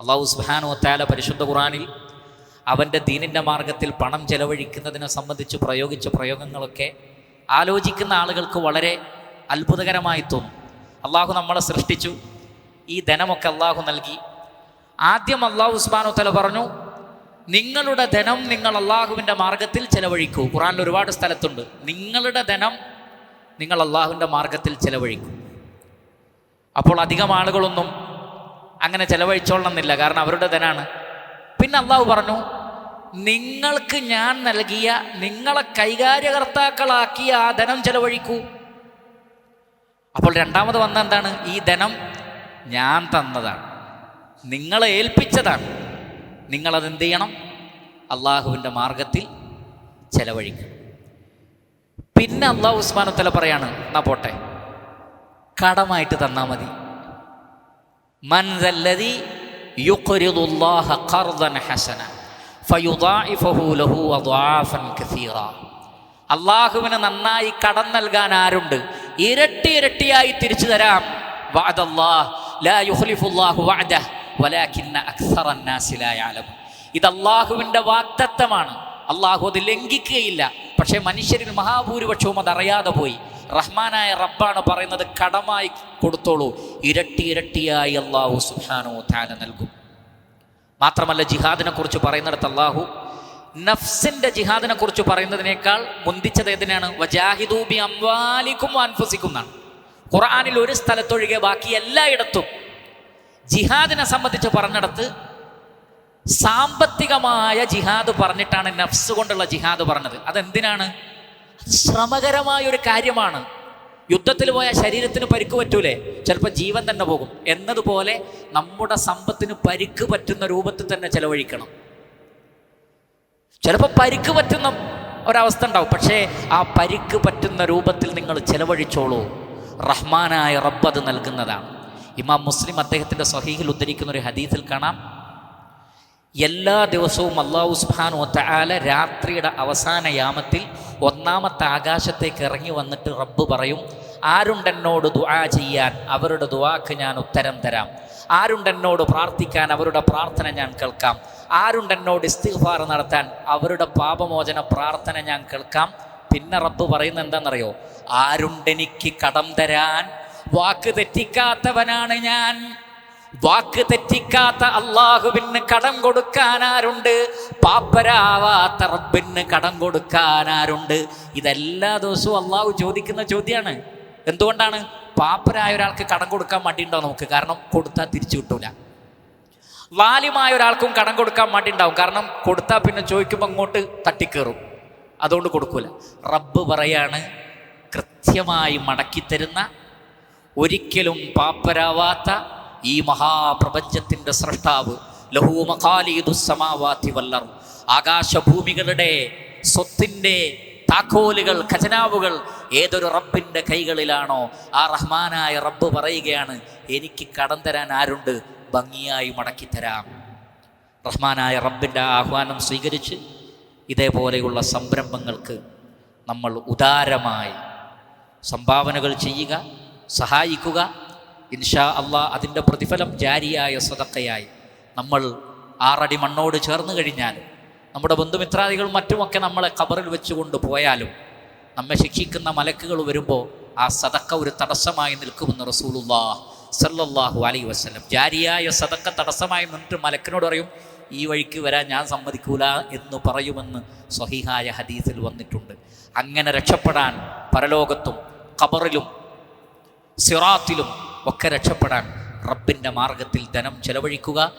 അള്ളാഹു സുബാനു താല പരിശുദ്ധ ഖുറാനിൽ അവന്റെ ദീനിന്റെ മാർഗത്തിൽ പണം ചെലവഴിക്കുന്നതിനെ സംബന്ധിച്ച് പ്രയോഗിച്ച പ്രയോഗങ്ങളൊക്കെ ആലോചിക്കുന്ന ആളുകൾക്ക് വളരെ അത്ഭുതകരമായി തോന്നും. അള്ളാഹു നമ്മളെ സൃഷ്ടിച്ചു. ഈ ധനമൊക്കെ അള്ളാഹു നൽകി. ആദ്യം അള്ളാഹു ഉസ്മാനോ തല പറഞ്ഞു നിങ്ങളുടെ ധനം നിങ്ങൾ അള്ളാഹുവിന്റെ മാർഗത്തിൽ ചെലവഴിക്കൂ. ഖുറാനിൽ ഒരുപാട് സ്ഥലത്തുണ്ട്. നിങ്ങളുടെ ധനം നിങ്ങൾ അള്ളാഹുവിന്റെ മാർഗത്തിൽ ചെലവഴിക്കൂ. അപ്പോൾ അധികം ആളുകളൊന്നും അങ്ങനെ ചെലവഴിച്ചോളണമെന്നില്ല. കാരണം അവരുടെ ധനാണ്. പിന്നെ അള്ളാഹു പറഞ്ഞു നിങ്ങൾക്ക് ഞാൻ നൽകിയ നിങ്ങളെ കൈകാര്യകർത്താക്കളാക്കിയ ആ ധനം ചെലവഴിക്കൂ. അപ്പോൾ രണ്ടാമത് വന്ന എന്താണ്? ഈ ധനം ഞാൻ തന്നതാണ്. നിങ്ങളെ ഏൽപ്പിച്ചതാണ്. നിങ്ങളത് എന്ത് ചെയ്യണം? അള്ളാഹുവിന്റെ മാർഗത്തിൽ ചെലവഴിക്കും. പിന്നെ അള്ളാഹു ഉസ്മാനത്തല പറയാണ് എന്നാ പോട്ടെ കടമായിട്ട് തന്നാൽ മതി. മൻദല്ലതി യുഖ്രിദുല്ലാഹ ഖർദൻ ഹസന ഫയുദാഇഫഹു ലഹു അദ്വാഫൻ കസീറ. അള്ളാഹുവിന് നന്നായി കടം നൽകാൻ ആരുണ്ട്? ഇരട്ടി ഇരട്ടിയായി തിരിച്ചു തരാം. ഇത് അള്ളാഹുവിന്റെ വാഗ്ദത്തമാണ്. അള്ളാഹു അത് ലംഘിക്കുകയില്ല. പക്ഷേ മനുഷ്യരിൽ മഹാഭൂരിപക്ഷവും അത് അറിയാതെ പോയി. റഹ്മാനായ റബ്ബാണ് പറയുന്നത് കടമായി കൊടുത്തോളൂ. ഇരട്ടി ഇരട്ടിയായി അള്ളാഹു സുഹാനോ ധാന നൽകും. മാത്രമല്ല ജിഹാദിനെ കുറിച്ച് പറയുന്നിടത്ത് അള്ളാഹു നഫ്സിന്റെ ജിഹാദിനെ കുറിച്ച് പറയുന്നതിനേക്കാൾ മുന്തിച്ചത് ഏതിനാണ് വജാഹിദൂബി അംവാലിക്കും അൻഫുസിക്കും എന്നാണ്. ഖുർആാനിൽ ഒരു സ്ഥലത്തൊഴികെ ബാക്കി എല്ലായിടത്തും ജിഹാദിനെ സംബന്ധിച്ച് പറഞ്ഞിടത്ത് സാമ്പത്തികമായ ജിഹാദ് പറഞ്ഞിട്ടാണ് നഫ്സ് കൊണ്ടുള്ള ജിഹാദ് പറഞ്ഞത്. അതെന്തിനാണ്? ശ്രമകരമായ ഒരു കാര്യമാണ്. യുദ്ധത്തിൽ പോയാൽ ശരീരത്തിന് പരിക്ക് പറ്റൂലേ? ചിലപ്പോൾ ജീവൻ തന്നെ പോകും. എന്നതുപോലെ നമ്മുടെ സമ്പത്തിന് പരിക്ക് പറ്റുന്ന രൂപത്തിൽ തന്നെ ചെലവഴിക്കണം. ചിലപ്പോൾ പരിക്ക് പറ്റുന്ന ഒരവസ്ഥ ഉണ്ടാവും. പക്ഷേ ആ പരിക്ക് പറ്റുന്ന രൂപത്തിൽ നിങ്ങൾ ചെലവഴിച്ചോളൂ. റഹ്മാനായ റബ്ബ് അത് നൽകുന്നതാണ്. ഇമാം മുസ്ലിം അദ്ദേഹത്തിന്റെ സ്വഹീഹിൽ ഉദ്ധരിക്കുന്ന ഒരു ഹദീസിൽ കാണാം. എല്ലാ ദിവസവും അള്ളാഹു സുബാനു തആല രാത്രിയുടെ അവസാന യാമത്തിൽ ഒന്നാമത്തെ ആകാശത്തേക്ക് ഇറങ്ങി വന്നിട്ട് റബ്ബ് പറയും ആരുണ്ടെന്നോട് ദുആ ചെയ്യാൻ അവരുടെ ദുആക്ക് ഞാൻ ഉത്തരം തരാം. ആരുണ്ടെന്നോട് പ്രാർത്ഥിക്കാൻ അവരുടെ പ്രാർത്ഥന ഞാൻ കേൾക്കാം. ആരുണ്ടെന്നോട് ഇസ്തിഗ്ഫാർ നടത്താൻ അവരുടെ പാപമോചന പ്രാർത്ഥന ഞാൻ കേൾക്കാം. പിന്നെ റബ്ബ് പറയുന്നത് എന്താണെന്നറിയോ? ആരുണ്ടെനിക്ക് കടം തരാൻ വാക്ക് തെറ്റിക്കാത്തവനാണ് ഞാൻ. വാക്ക് തെറ്റിക്കാത്ത അള്ളാഹുവിന് കടം കൊടുക്കാനാരുണ്ട് പാപ്പരാവാത്ത റബ്ബിന് കടം കൊടുക്കാനാരുണ്ട് ഇതെല്ലാ ദിവസവും അള്ളാഹു ചോദിക്കുന്ന ചോദ്യമാണ് എന്തുകൊണ്ടാണ്? പാപ്പരായ ഒരാൾക്ക് കടം കൊടുക്കാൻ മടിയുണ്ടാവും നമുക്ക്? കാരണം കൊടുത്താൽ തിരിച്ചു കിട്ടൂല. വാലിമായ ഒരാൾക്കും കടം കൊടുക്കാൻ മടിയുണ്ടാവും. കാരണം കൊടുത്താൽ പിന്നെ ചോദിക്കുമ്പോൾ അങ്ങോട്ട് തട്ടിക്കേറും. അതുകൊണ്ട് കൊടുക്കൂല. റബ്ബ് പറയാണ് കൃത്യമായി മടക്കി തരുന്ന ഒരിക്കലും പാപ്പരാവാത്ത ഈ മഹാപ്രപഞ്ചത്തിന്റെ സൃഷ്ടാവ് ലഹൂമഖാലീദുസമാവാത്തി വല്ലർ. ആകാശഭൂമികളുടെ സ്വത്തിന്റെ താക്കോലുകൾ ഖജനാവുകൾ ഏതൊരു റബ്ബിന്റെ കൈകളിലാണോ ആ റഹ്മാനായ റബ്ബ് പറയുകയാണ് എനിക്ക് കടം തരാൻ ആരുണ്ട്? ഭംഗിയായി മടക്കിത്തരാം റഹ്മാനായ റബ്ബിന്റെ ആഹ്വാനം സ്വീകരിച്ച് ഇതേപോലെയുള്ള സംരംഭങ്ങൾക്ക് നമ്മൾ ഉദാരമായി സംഭാവനകൾ ചെയ്യുക സഹായിക്കുക ഇൻഷാ അള്ളാ അതിന്റെ പ്രതിഫലം ജാരിയായ സ്വതക്കയായി നമ്മൾ ആറടി മണ്ണോട് ചേർന്ന് കഴിഞ്ഞാൽ നമ്മുടെ ബന്ധുമിത്രാദികൾ മറ്റുമൊക്കെ നമ്മളെ കബറിൽ വെച്ചുകൊണ്ട് പോയാലും നമ്മെ ശിക്ഷിക്കുന്ന മലക്കുകൾ വരുമ്പോൾ ആ സതക്ക ഒരു തടസ്സമായി നിൽക്കുമെന്ന് റസൂലുല്ലാ സല്ലല്ലാഹു അലൈ വസ്ലം ജാരിയായ സതക്ക തടസ്സമായി നിന്നിട്ട് മലക്കിനോട് പറയും ഈ വഴിക്ക് വരാൻ ഞാൻ സമ്മതിക്കൂല എന്ന് പറയുമെന്ന് സ്വഹിഹായ ഹദീസിൽ വന്നിട്ടുണ്ട്. അങ്ങനെ രക്ഷപ്പെടാൻ പരലോകത്തും കബറിലും സിറാത്തിലും ഒക്കെ രക്ഷപ്പെടാൻ റബ്ബിന്റെ മാർഗത്തിൽ ധനം ചെലവഴിക്കുക.